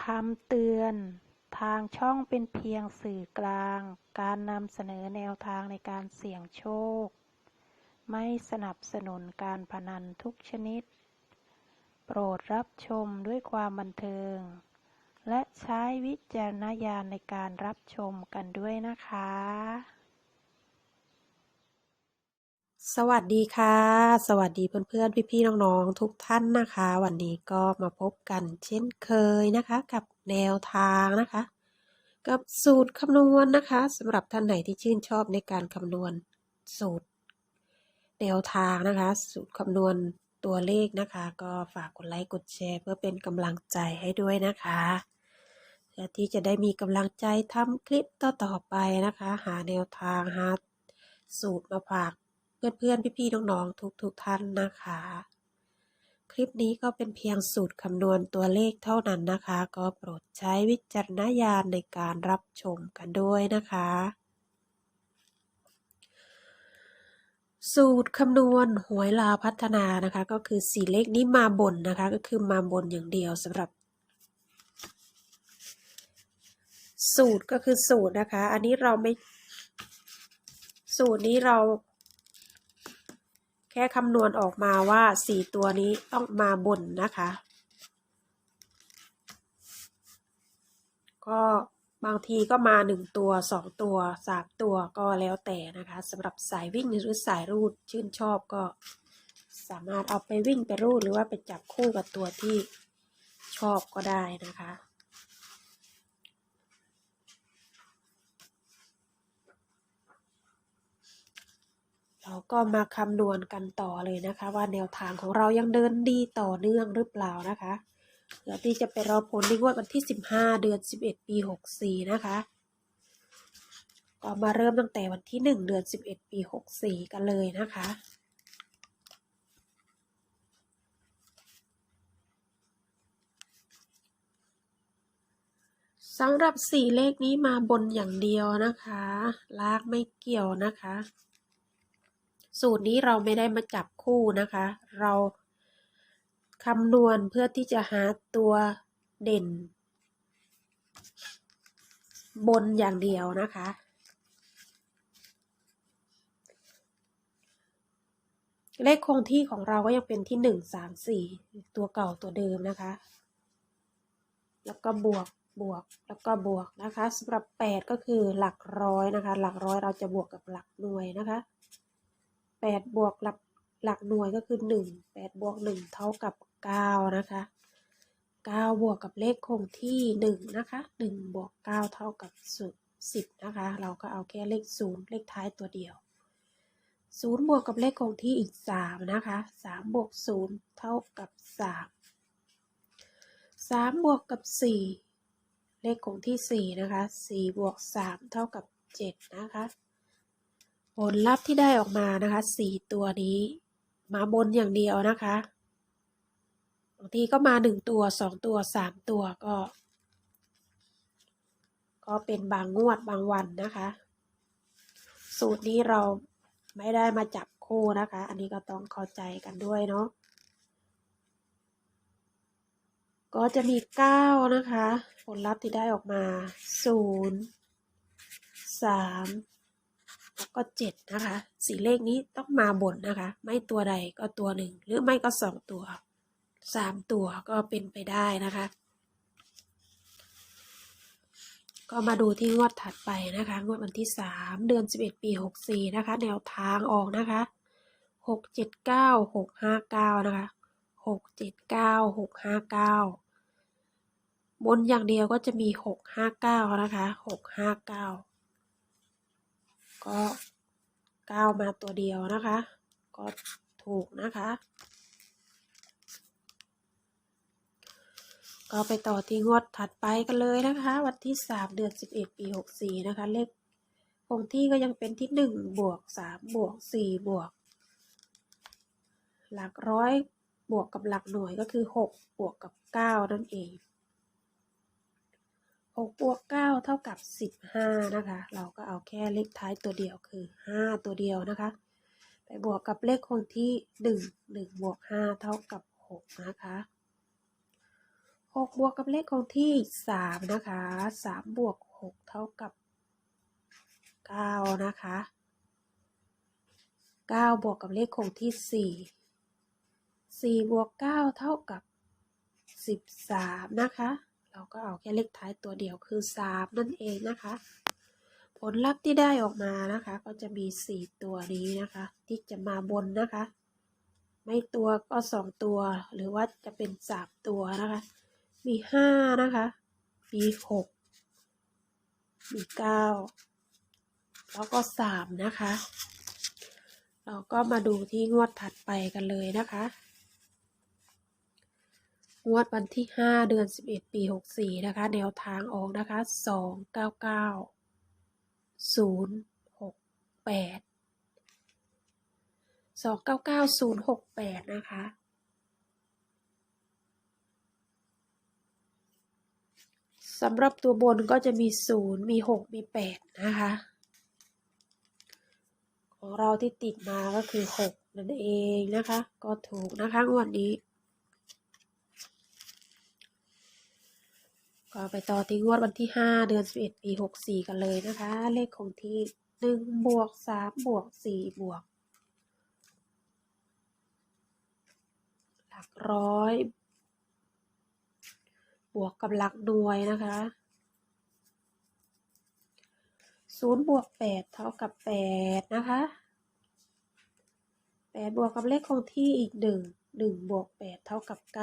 คำเตือน ทางช่องเป็นเพียงสื่อกลาง การนำเสนอแนวทางในการเสี่ยงโชค ไม่สนับสนุนการพนันทุกชนิด โปรดรับชมด้วยความบันเทิง และใช้วิจารณญาณในการรับชมกันด้วยนะคะ สวัสดีค่ะ สวัสดีเพื่อนๆ พี่ๆ น้องๆ ทุกท่านนะคะ วันนี้ก็มาพบกันเช่นเคยนะคะ กับแนวทางนะคะ กับสูตรคำนวณนะคะสำหรับท่านไหนที่ชื่นชอบในการคำนวณสูตร แนวทางนะคะ สูตรคำนวณตัวเลขนะคะ ก็ฝากกดไลค์กดแชร์ เพื่อเป็นกำลังใจให้ด้วยนะคะเพื่อที่จะได้มีกำลังใจทำคลิปต่อๆไปนะคะ หาแนวทางหาสูตรมาฝาก เพื่อนๆ พี่ๆ น้องๆ ทุกๆ ท่านนะคะ คลิปนี้ก็เป็นเพียงสูตรคำนวณตัวเลขเท่านั้นนะคะ ก็โปรดใช้วิจารณญาณในการรับชมกันด้วยนะคะ สูตรคำนวณหวยลาพัฒนานะคะ ก็คือสี่เลขนี้มาบนนะคะ ก็คือมาบนอย่างเดียวสำหรับสูตรก็คือสูตรนะคะ อันนี้เราไม่ สูตรนี้เรา แค่คำนวณออกมาว่าสี่ตัวนี้ต้องมาบนนะคะ ก็บางทีก็มาหนึ่งตัวสองตัวสามตัวก็แล้วแต่นะคะสำหรับสายวิ่งหรือสายรูดชื่นชอบก็สามารถเอาไปวิ่งไปรูดหรือว่าไปจับคู่กับตัวที่ชอบก็ได้นะคะ เราก็มาคำนวณกันต่อเลยนะคะ ว่าแนวทางของเรายังเดินดีต่อเนื่องหรือเปล่านะคะเดี๋ยวที่จะไปรอผลในงวดวันที่ 15 เดือน 11 ปี 64 นะคะก็มาเริ่มตั้งแต่วันที่ 1 เดือน 11 ปี 64 กันเลยนะคะสำหรับสี่เลขนี้มาบนอย่างเดียวนะคะ ลากไม่เกี่ยวนะคะ สูตรนี้เราไม่ได้มาจับคู่นะคะ เราคำนวณเพื่อที่จะหาตัวเด่น บนอย่างเดียวนะคะ เลขคงที่ของเราก็ยังเป็นที่หนึ่งสามสี่ตัวเก่าตัวเดิมนะคะ แล้วก็บวกบวกแล้วก็บวกนะคะสำหรับแปดก็คือหลักร้อยนะคะ หลักร้อยเราจะบวกกับหลักหน่วยนะคะ แปดบวกหลักหลักหน่วยก็คือหนึ่งแปดบวกหนึ่งเท่ากับเก้านะคะเก้าบวกกับเลขคงที่หนึ่งนะคะหนึ่งบวกเก้าเท่ากับสุดสิบนะคะ เราก็เอาแค่เลขศูนย์เลขท้ายตัวเดียวศูนย์บวกกับเลขคงที่อีกสามนะคะสามบวกศูนย์เท่ากับสามสามบวกกับสี่เลขคงที่สี่นะคะสี่บวกสามเท่ากับเจ็ดนะคะ ผลลัพธ์ที่ได้ออกมานะคะสี่ตัวนี้ มาบนอย่างเดียวนะคะบางทีก็มาหนึ่งตัวสองตัวสามตัวก็ ก็เป็นบางงวดบางวันนะคะ สูตรนี้เราไม่ได้มาจับคู่นะคะ อันนี้ก็ต้องเข้าใจกันด้วยเนาะก็จะมีเก้านะคะ ผลลัพธ์ที่ได้ออกมาศูนย์สาม แล้วก็เจ็ดนะคะสีเลขนี้ต้องมาบนนะคะ ไม่ตัวใดก็ตัวหนึ่งหรือไม่ก็สองตัวสามตัวก็เป็นไปได้นะคะ ก็มาดูที่งวดถัดไปนะคะ งวดวันที่สามเดือนสิบเอ็ดปีหกสี่นะคะ แนวทางออกนะคะหกเจ็ดเก้าหกห้าเก้านะคะหกเจ็ดเก้าหกห้าเก้าบนอย่างเดียวก็จะมีหกห้าเก้านะคะหกห้าเก้า ก็ก้าวมาตัวเดียวนะคะ ก็ถูกนะคะ ก็ไปต่อที่งวดถัดไปกันเลยนะคะ วันที่สามเดือนสิบเอ็ดปีหกสี่นะคะ เลขคงที่ก็ยังเป็นที่หนึ่งบวกสามบวกสี่บวก หลักร้อยบวกกับหลักหน่วยก็คือหกบวกกับเก้านั่นเอง หกบวกเก้าเท่ากับสิบห้านะคะ เราก็เอาแค่เลขท้ายตัวเดียวคือห้าตัวเดียวนะคะ ไปบวกกับเลขคงที่หนึ่งหนึ่งบวกห้าเท่ากับหกนะคะหกบวกกับเลขคงที่สามนะคะสามบวกหกเท่ากับเก้านะคะเก้าบวกกับเลขคงที่สี่สี่บวกเก้าเท่ากับสิบสามนะคะ เราก็เอาแค่เลขท้ายตัวเดียวคือสามนั่นเองนะคะ ผลลัพธ์ที่ได้ออกมานะคะ ก็จะมีสี่ตัวนี้นะคะ ที่จะมาบนนะคะ ไม่ตัวก็สองตัว หรือว่าจะเป็นสามตัวนะคะ มีห้านะคะ มีหกมีเก้าแล้วก็สามนะคะ เราก็มาดูที่งวดถัดไปกันเลยนะคะ งวดวันที่ห้าเดือนสิบเอ็ดปีหกสี่นะคะ แนวทางออกนะคะสองเก้าเก้าศูนย์หกแปดสองเก้าเก้าศูนย์หกแปดนะคะ สำหรับตัวบนก็จะมีศูนย์มีหกมีแปดนะคะ ของเราที่ติดมาก็คือหกนั่นเองนะคะ ก็ถูกนะคะงวดนี้ ก็ไปต่อที่งวดวันที่ห้าเดือนสิบเอ็ดปีหกสี่กันเลยนะคะ เลขของที่หนึ่งบวกสามบวกสี่บวก หลักร้อย บวกกับหลักหน่วยนะคะศูนย์บวกแปดเท่ากับแปดนะคะแปดบวกกับเลขคงที่อีกหนึ่งหนึ่งบวกแปดเท่ากับเ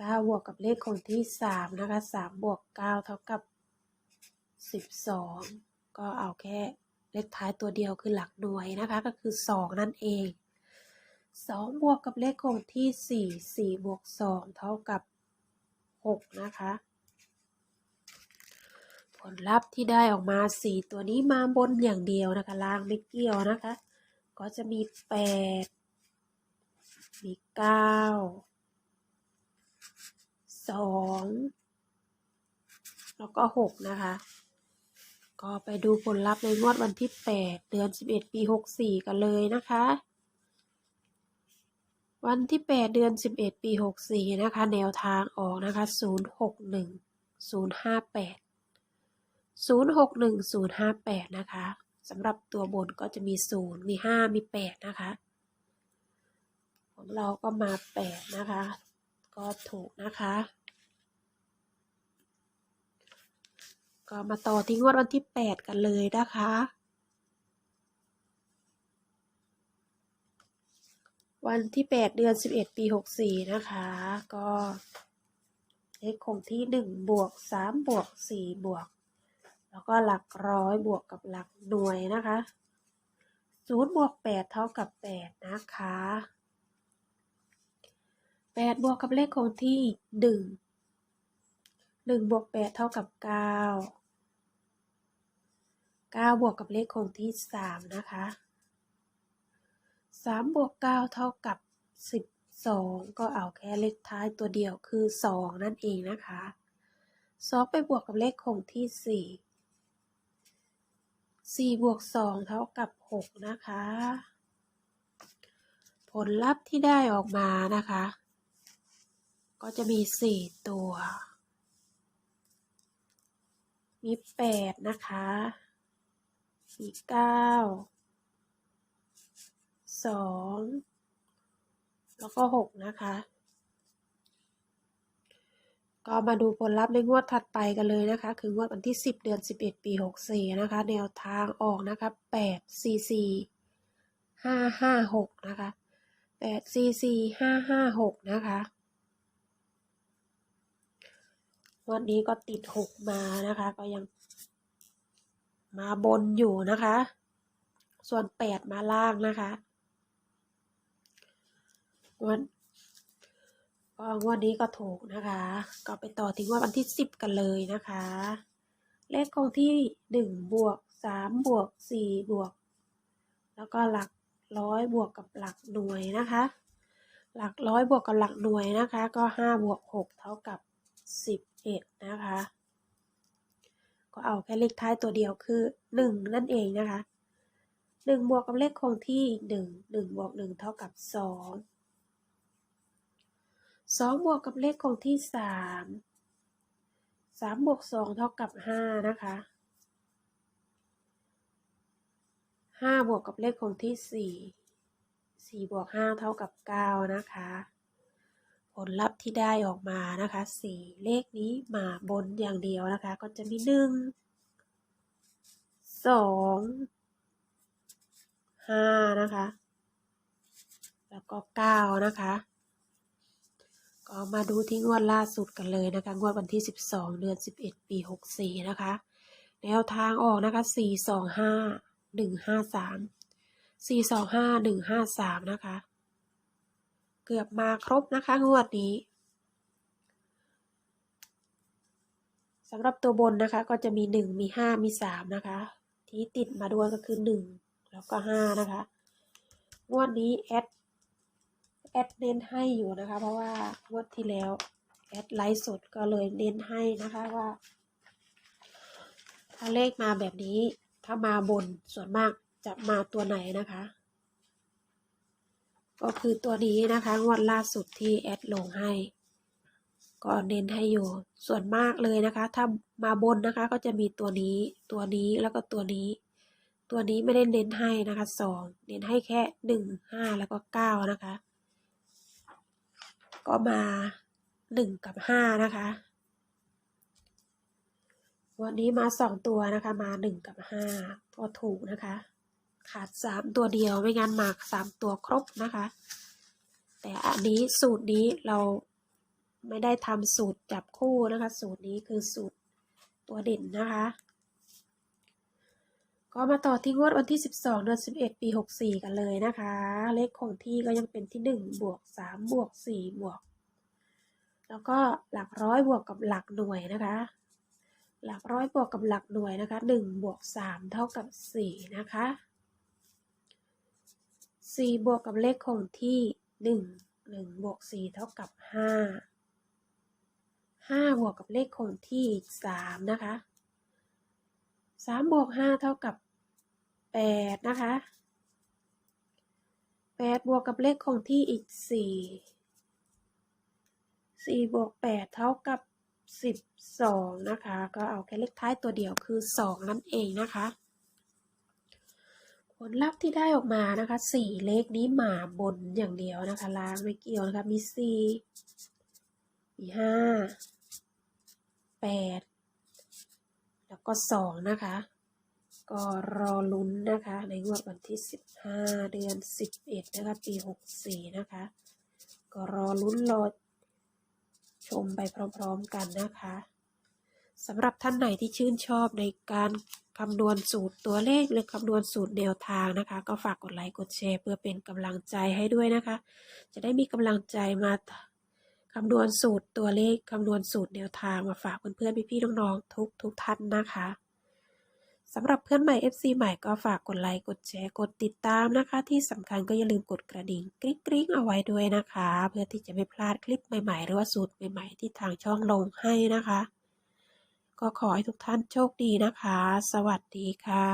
ก้าเก้าบวกกับเลขคงที่สามนะคะสามบวกเก้าเท่ากับสิบสองก็เอาแค่เลขท้ายตัวเดียวคือหลักหน่วยนะคะ ก็คือสองนั่นเองสองบวกกับเลขคงที่สี่สี่บวกสองเท่ากับหกนะคะ ผลลัพธ์ที่ได้ออกมาสี่ตัวนี้มาบนอย่างเดียวนะคะ ล่างไม่เกี่ยวนะคะ ก็จะมีแปดมีเก้า สองแล้วก็หกนะคะ ก็ไปดูผลลัพธ์ในงวดวันที่แปดเดือนสิบเอ็ดปีหกสี่กันเลยนะคะ วันที่แปดเดือนสิบเอ็ดปีหกสี่นะคะ แนวทางออกนะคะศูนย์หกหนึ่งศูนย์ห้าแปดศูนย์หกหนึ่งศูนย์ห้าแปดนะคะสำหรับตัวบนก็จะมีศูนย์มีห้ามีแปดนะคะ ของเราก็มาแปดนะคะ ก็ถูกนะคะ ก็มาต่อที่งวดวันที่แปดกันเลยนะคะ วันที่แปดเดือนสิบเอ็ดปีหกสี่นะคะ ก็เลขคงที่หนึ่งบวกสามบวกสี่บวก แล้วก็หลักร้อยบวกกับหลักหน่วยนะคะศูนย์บวกแปดเท่ากับแปดนะคะ แปดบวกกับเลขคงที่หนึ่งหนึ่งบวกแปดเท่ากับเก้าเก้าบวกกับเลขคงที่สามนะคะสามบวกเก้าเท่ากับสิบสองก็เอาแค่เลขท้ายตัวเดียวคือสองนั่นเองนะคะสองไปบวกกับเลขคงที่สี่สี่บวกสองเท่ากับหกนะคะ ผลลัพธ์ที่ได้ออกมานะคะ ก็จะมีสี่ตัว มีแปดนะคะ มีเก้า สอง แล้วก็หกนะคะ ก็มาดูผลลัพธ์ในงวดถัดไปกันเลยนะคะ คืองวดวันที่10เดือน11ปี64นะคะ แนวทางออกนะคะ8 4 4 5 5 6นะคะ8 4 4 5 5 6นะคะ งวดนี้ก็ติด6มานะคะ ก็ยังมาบนอยู่นะคะ ส่วน8มาล่างนะคะงวดก็งวดนี้ก็ถูกนะคะ ก็ไปต่อถึงว่าวันที่สิบกันเลยนะคะ เลขคงที่หนึ่งบวกสามบวกสี่บวก แล้วก็หลักร้อยบวกกับหลักหน่วยนะคะ หลักร้อยบวกกับหลักหน่วยนะคะ ก็ห้าบวกหกเท่ากับสิบ เอ็ดนะคะ ก็เอาแค่เลขท้ายตัวเดียวคือหนึ่งนั่นเองนะคะหนึ่งบวกกับเลขคงที่หนึ่งหนึ่งบวกหนึ่งเท่ากับสองสองบวกกับเลขคงที่สามสามบวกสองเท่ากับห้านะคะห้าบวกกับเลขคงที่สี่สี่บวกห้าเท่ากับเก้านะคะ ผลลัพธ์ที่ได้ออกมานะคะสี่เลขนี้มาบนอย่างเดียวนะคะ ก็จะมีหนึ่งสองห้านะคะ แล้วก็เก้านะคะ ก็มาดูที่งวดล่าสุดกันเลยนะคะ งวดวันที่12เดือน11ปี64นะคะ แนวทางออกนะคะ425 153 425 153นะคะ เกือบมาครบนะคะงวดนี้สำหรับตัวบนนะคะก็จะมี 1 มี 5 มี 3 นะคะ ที่ติดมาด้วยก็คือ 1 แล้วก็ 5 นะคะ งวดนี้แอดแอดเน้นให้อยู่นะคะ เพราะว่างวดที่แล้วแอดไลฟ์สดก็เลยเน้นให้นะคะว่า ถ้าเลขมาแบบนี้ถ้ามาบนส่วนมากจะมาตัวไหนนะคะ ก็คือตัวนี้นะคะ งวดล่าสุดที่แอดลงให้ ก็เน้นให้อยู่ ส่วนมากเลยนะคะ ถ้ามาบนนะคะ ก็จะมีตัวนี้ ตัวนี้แล้วก็ตัวนี้ ตัวนี้ไม่ได้เน้นให้นะคะสองเน้นให้แค่หนึ่งห้าแล้วก็เก้านะคะ ก็มาหนึ่งกับห้านะคะวันนี้มาสองตัวนะคะ มาหนึ่งกับห้าก็ถูกนะคะ ขาดสามตัวเดียวไม่งั้นหมากสามตัวครบนะคะ แต่อันนี้สูตรนี้เราไม่ได้ทำสูตรจับคู่นะคะ สูตรนี้คือสูตรตัวเด่นนะคะ ก็มาต่อที่งวดวันที่ 12 เดือน 11 ปี 64 กันเลยนะคะ เลขคงที่ก็ยังเป็นที่ 1 บวก 3 บวก 4 บวก แล้วก็หลักร้อยบวกกับหลักหน่วยนะคะ หลักร้อยบวกกับหลักหน่วยนะคะ 1 บวก 3 เท่ากับ 4 นะคะ 4 บวกกับเลขคงที่ 1 1บวก4เท่ากับ 5 5 บวกกับเลขคงที่3นะคะสามบวกห้าเท่ากับแปดนะคะแปดบวกกับเลขคงที่อีกสี่สี่บวกแปดเท่ากับสิบสองนะคะ ก็เอาแค่เลขท้ายตัวเดียวคือสองนั่นเองนะคะ ผลลัพธ์ที่ได้ออกมานะคะสี่เลขนี้มาบนอย่างเดียวนะคะล้างไม่เกี่ยวนะคะมีสี่มีห้าแปดแล้วก็สองนะคะ ก็รอลุ้นนะคะ ในงวดวันที่15เดือน11นะคะปี64นะคะ ก็รอลุ้นรอชมไปพร้อมๆกันนะคะ สำหรับท่านไหนที่ชื่นชอบในการคำนวณสูตรตัวเลขหรือคำนวณสูตรแนวทางนะคะ ก็ฝากกดไลค์กดแชร์ เพื่อเป็นกำลังใจให้ด้วยนะคะ จะได้มีกำลังใจมาคำนวณสูตรตัวเลขคำนวณสูตรแนวทางมาฝากเพื่อนๆพี่ๆน้องๆทุกทุกท่านนะคะสำหรับเพื่อนใหม่ FC ใหม่ก็ฝากกดไลค์กดแชร์กดติดตามนะคะ ที่สำคัญก็อย่าลืมกดกระดิ่งกริ๊งกริ๊งเอาไว้ด้วยนะคะ เพื่อที่จะไม่พลาดคลิปใหม่ๆ หรือว่าสูตรใหม่ๆ ที่ทางช่องลงให้นะคะ ก็ขอให้ทุกท่านโชคดีนะคะ สวัสดีค่ะ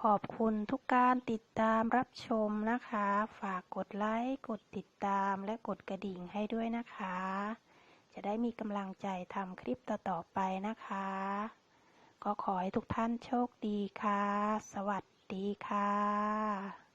ขอบคุณทุกการติดตามรับชมนะคะ ฝากกดไลค์ กดติดตามและกดกระดิ่งให้ด้วยนะคะ จะได้มีกำลังใจทำคลิปต่อๆไปนะคะ ก็ขอให้ทุกท่านโชคดีค่ะ สวัสดีค่ะ